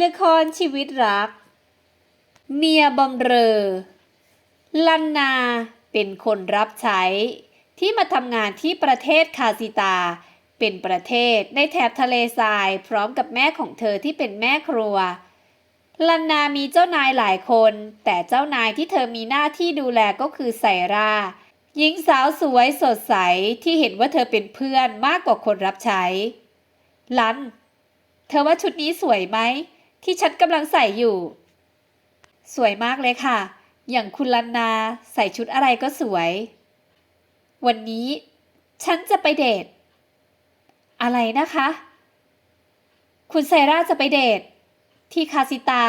ละครชีวิตรัก เมียบำเรอ ลันนาเป็นคนรับใช้ ที่มาทำงานที่ประเทศคาซิตา เป็นประเทศในแถบทะเลทรายพร้อมกับแม่ของเธอที่เป็นแม่ครัว ลันนามีเจ้านายหลายคน แต่เจ้านายที่เธอมีหน้าที่ดูแลก็คือไซราหญิงสาวสวยสดใสที่เห็นว่าเธอเป็นเพื่อนมากกว่าคนรับใช้ ลัน เธอว่าชุดนี้สวยไหม ที่ฉันกำลังใส่อยู่ สวยมากเลยค่ะ อย่างคุณลันนาใส่ชุดอะไรก็สวย วันนี้ฉันจะไปเดท อะไรนะคะ คุณไซราจะไปเดท ที่คาซิตา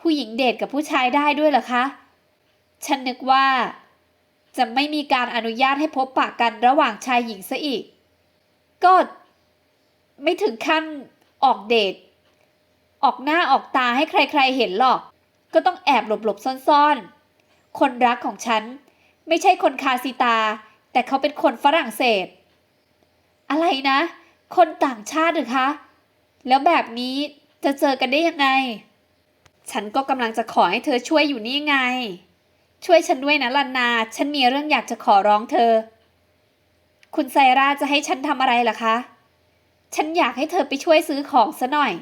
ผู้หญิงเดทกับผู้ชายได้ด้วยเหรอคะ ฉันนึกว่า จะไม่มีการอนุญาตให้พบปะกันระหว่างชายหญิงซะอีก ก็ ไม่ถึงขั้นออกเดท ออกหน้าออกตาให้ใครๆเห็นหรอก ก็ต้องแอบหลบๆซ่อนๆ คนรักของฉัน ไม่ใช่คนคาซิตา แต่เขาเป็นคนฝรั่งเศส อะไรนะ คนต่างชาติหรือคะ แล้วแบบนี้จะเจอกันได้ยังไง ฉันก็กำลังจะขอให้เธอช่วยอยู่นี่ไง ช่วยฉันด้วยนะลันนา ฉันมีเรื่องอยากจะขอร้องเธอ คุณไซราจะให้ฉันทำอะไรล่ะคะ ฉันอยากให้เธอไปช่วยซื้อของซะหน่อย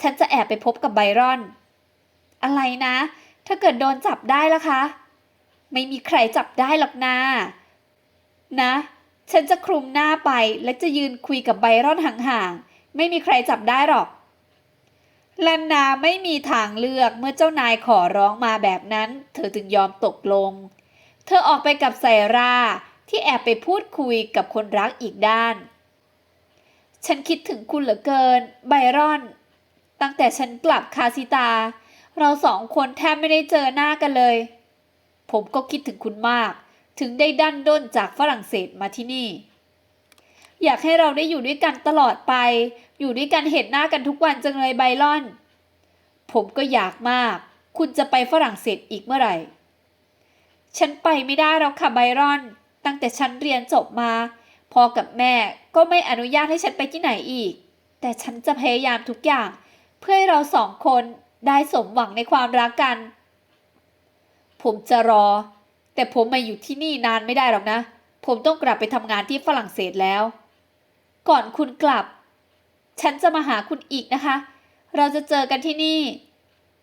ฉันจะแอบไปพบกับไบรอน อะไรนะ ถ้าเกิดโดนจับได้ล่ะคะ ไม่มีใครจับได้หรอกนานะ ฉันจะคลุมหน้าไปและจะยืนคุยกับไบรอนห่างๆ ไม่มีใครจับได้หรอกลันนาไม่มีทางเลือกเมื่อเจ้านายขอร้องมาแบบนั้น เธอจึงยอมตกลง เธอออกไปกับไซราที่แอบไปพูดคุยกับคนรักอีกด้าน ฉันคิดถึงคุณเหลือเกิน ไบรอน ตั้งแต่ฉันกลับคาซิตา เราสองคนแทบไม่ได้เจอหน้ากันเลย ผมก็คิดถึงคุณมาก ถึงได้ดันด้นจากฝรั่งเศสมาที่นี่ อยากให้เราได้อยู่ด้วยกันตลอดไป อยู่ด้วยกันเห็นหน้ากันทุกวันจังเลยไบรอน ผมก็อยากมาก คุณจะไปฝรั่งเศสอีกเมื่อไหร่ ฉันไปไม่ได้แล้วค่ะไบรอน ตั้งแต่ฉันเรียนจบมาพอกับแม่ก็ไม่อนุญาตให้ฉันไปที่ไหนอีก แต่ฉันจะพยายามทุกอย่าง เพื่อให้เราสองคนได้สมหวังในความรักกัน ผมจะรอ แต่ผมมาอยู่ที่นี่นานไม่ได้หรอกนะ ผมต้องกลับไปทำงานที่ฝรั่งเศสแล้ว ก่อนคุณกลับ ฉันจะมาหาคุณอีกนะคะ เราจะเจอกันที่นี่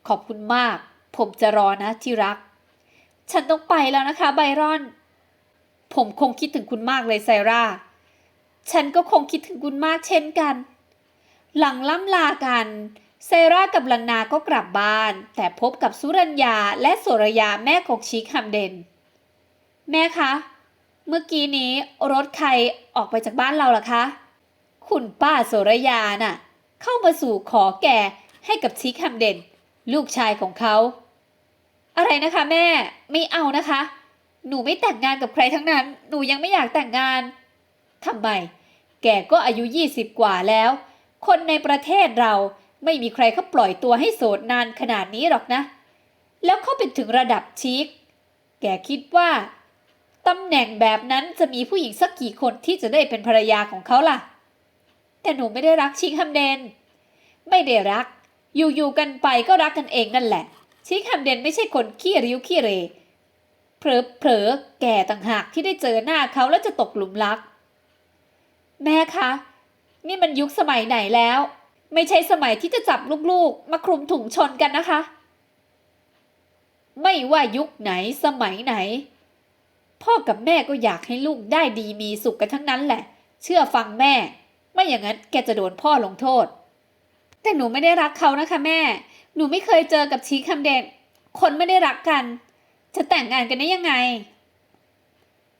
ขอบคุณมาก ผมจะรอนะที่รัก ฉันต้องไปแล้วนะคะ ไบรอน ผมคงคิดถึงคุณมากเลยไซราฉันก็คงคิดถึงคุณมากเช่นกัน หลังล่ำลากัน ไซรากับลันนาก็กลับบ้าน แต่พบกับสุรัญญาและโสรยาแม่ของชิคฮัมเดน แม่คะ เมื่อกี้นี้รถใครออกไปจากบ้านเราล่ะคะ คุณป้าโสรยาน่ะ เข้ามาสู่ขอแก่ให้กับชิคฮัมเดน ลูกชายของเขา อะไรนะคะแม่ไม่เอานะคะ หนูไม่แต่งงานกับใครทั้งนั้น หนูยังไม่อยากแต่งงานทำไมแกก็อายุยี่สิบกว่าแล้ว คนในประเทศเรา ไม่มีใครเขาปล่อยตัวให้โสดนานขนาดนี้หรอกนะ แล้วเขาเป็นถึงระดับชีค แกคิดว่าตำแหน่งแบบนั้นจะมีผู้หญิงสักกี่คนที่จะได้เป็นภรรยาของเขาล่ะ แต่หนูไม่ได้รักชิคฮัมเดน ไม่ได้รัก อยู่ๆกันไปก็รักกันเองนั่นแหละ ชิคฮัมเดนไม่ใช่คนขี้ริ้วขี้เรเผลอๆแก่ต่างหากที่ได้เจอหน้าเขาแล้วจะตกหลุมรัก แม่คะ นี่มันยุคสมัยไหนแล้ว ไม่ใช่สมัยที่จะจับลูกๆ มาคลุมถุงชนกันนะคะ ไม่ว่ายุคไหนสมัยไหน พ่อกับแม่ก็อยากให้ลูกได้ดีมีสุขกันทั้งนั้นแหละ เชื่อฟังแม่ ไม่อย่างนั้นแกจะโดนพ่อลงโทษ แต่หนูไม่ได้รักเขานะคะแม่ หนูไม่เคยเจอกับชีคำเดนคนไม่ได้รักกัน จะแต่งงานกันได้ยังไง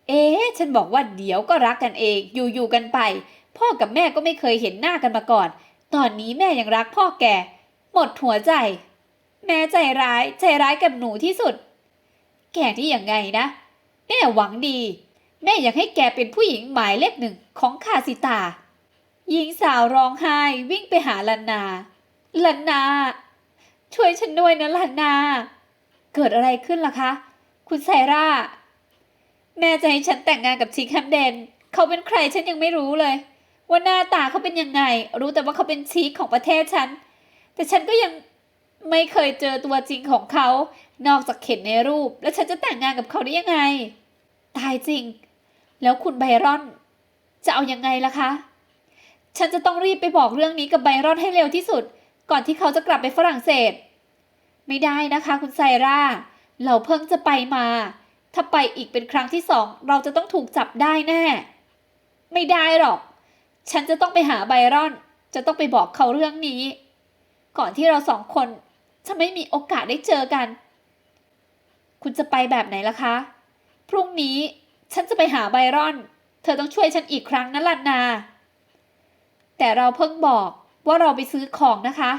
เอ๊ะฉันบอกว่าเดี๋ยวก็รักกันเองอยู่ๆกันไป พ่อกับแม่ก็ไม่เคยเห็นหน้ากันมาก่อน ตอนนี้แม่ยังรักพ่อแกหมดหัวใจ แม่ใจร้ายใจร้ายกับหนูที่สุด แกที่ยังไงนะ แม่หวังดี แม่อยากให้แกเป็นผู้หญิงหมายเลขหนึ่งของคาสิตา หญิงสาวร้องไห้วิ่งไปหาลันนา ลันนา ช่วยฉันด้วยนะลันนา เกิดอะไรขึ้นล่ะคะ คุณไซร่า แม่จะให้ฉันแต่งงานกับชิคแฮมเดน เขาเป็นใครฉันยังไม่รู้เลย ว่าหน้าตาเขาเป็นยังไง รู้แต่ว่าเขาเป็นชีคของประเทศฉัน แต่ฉันก็ยังไม่เคยเจอตัวจริงของเขา นอกจากเห็นในรูป แล้วฉันจะแต่งงานกับเขาได้ยังไง ตายจริง แล้วคุณไบรอน จะเอายังไงล่ะคะ ฉันจะต้องรีบไปบอกเรื่องนี้กับไบรอนให้เร็วที่สุด ก่อนที่เขาจะกลับไปฝรั่งเศส ไม่ได้นะคะคุณไซร่า เราเพิ่งจะไปมา ถ้าไปอีกเป็นครั้งที่สอง เราจะต้องถูกจับได้แน่ ไม่ได้หรอก ฉันจะต้องไปหาไบรอน จะต้องไปบอกเขาเรื่องนี้ ก่อนที่เราสองคนจะไม่มีโอกาสได้เจอกัน คุณจะไปแบบไหนล่ะคะ พรุ่งนี้ฉันจะไปหาไบรอน เธอต้องช่วยฉันอีกครั้งนะลันนา แต่เราเพิ่งบอกว่าเราไปซื้อของนะคะ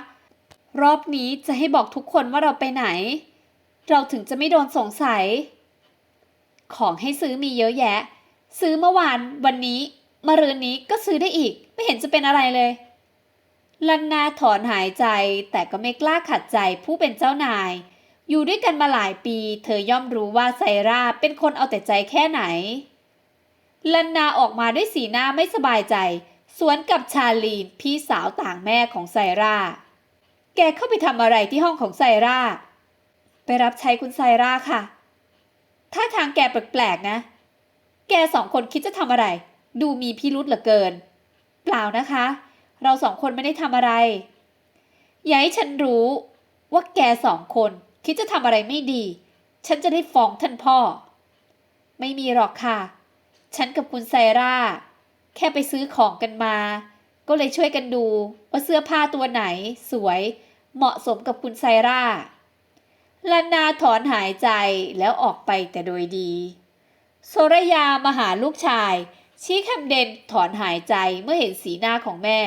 รอบนี้จะให้บอกทุกคนว่าเราไปไหน เราถึงจะไม่โดนสงสัย ของให้ซื้อมีเยอะแยะ ซื้อเมื่อวานวันนี้ มะรืนนี้ก็ซื้อได้อีก ไม่เห็นจะเป็นอะไรเลย ลันนาถอนหายใจแต่ก็ไม่กล้าขัดใจผู้เป็นเจ้านาย อยู่ด้วยกันมาหลายปี เธอย่อมรู้ว่าไซราเป็นคนเอาแต่ใจแค่ไหน ลันนาออกมาด้วยสีหน้าไม่สบายใจ สวนกับชาลีนพี่สาวต่างแม่ของไซราแกเข้าไปทำอะไรที่ห้องของไซราไปรับใช้คุณไซราค่ะ ถ้าทางแกแปลกๆนะ แกสองคนคิดจะทำอะไร ดูมีพิรุษเหลือเกิน เปล่านะคะ เราสองคนไม่ได้ทำอะไร อย่าให้ฉันรู้ว่าแกสองคนคิดจะทำอะไรไม่ดี ฉันจะได้ฟ้องท่านพ่อ ไม่มีหรอกค่ะ ฉันกับคุณไซร่า แค่ไปซื้อของกันมา ก็เลยช่วยกันดูว่าเสื้อผ้าตัวไหน สวย เหมาะสมกับคุณไซร่าลานาถอนหายใจแล้วออกไปแต่โดยดี โซรยามาหาลูกชาย ชี้คำเดนถอนหายใจเมื่อเห็นสีหน้าของแม่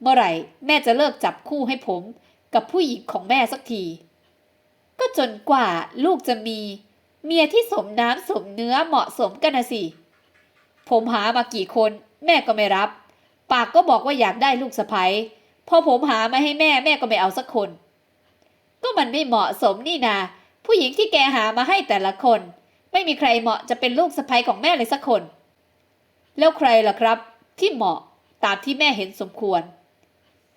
เมื่อไหร่แม่จะเลิกจับคู่ให้ผม กับผู้หญิงของแม่สักที ก็จนกว่าลูกจะมี เมียที่สมน้ำสมเนื้อเหมาะสมกันนะสิ ผมหามากี่คน แม่ก็ไม่รับ ปากก็บอกว่าอยากได้ลูกสะใภ้พอผมหามาให้แม่แม่ก็ไม่เอาสักคน ก็มันไม่เหมาะสมนี่นา ผู้หญิงที่แกหามาให้แต่ละคน ไม่มีใครเหมาะจะเป็นลูกสะใภ้ของแม่เลยสักคน แล้วใครล่ะครับ ที่เหมาะตามที่แม่เห็นสมควร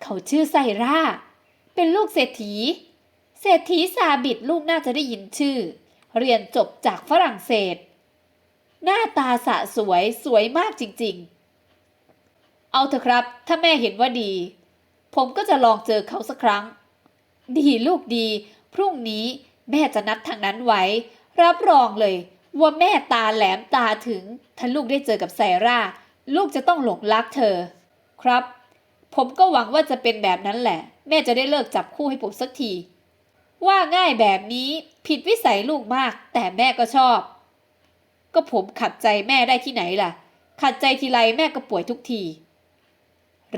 เขาชื่อไซร่า เป็นลูกเศรษฐี เศรษฐีซาบิดลูกน่าจะได้ยินชื่อ เรียนจบจากฝรั่งเศส หน้าตาสะสวยสวยมากจริงๆ เอาเถอะครับ ถ้าแม่เห็นว่าดี ผมก็จะลองเจอเขาสักครั้ง ดีลูกดี พรุ่งนี้แม่จะนัดทางนั้นไว้ รับรองเลย ว่าแม่ตาแหลมตาถึง ถ้าลูกได้เจอกับไซร่า ลูกจะต้องหลงรักเธอ ครับ ผมก็หวังว่าจะเป็นแบบนั้นแหละ แม่จะได้เลิกจับคู่ให้ผมสักที ว่าง่ายแบบนี้ผิดวิสัยลูกมาก แต่แม่ก็ชอบ ก็ผมขัดใจแม่ได้ที่ไหนล่ะ ขัดใจทีไรแม่ก็ป่วยทุกที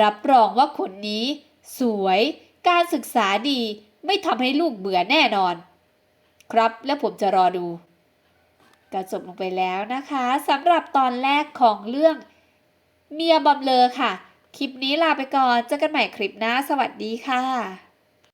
รับรองว่าคนนี้ สวย การศึกษาดีไม่ทำให้ลูกเบื่อแน่นอน ครับ แล้วผมจะรอดูก็จบลงไปแล้วนะคะสำหรับตอนแรกของเรื่องเมียบำเลอค่ะ คลิปนี้ลาไปก่อน เจอกันใหม่คลิปหน้า สวัสดีค่ะ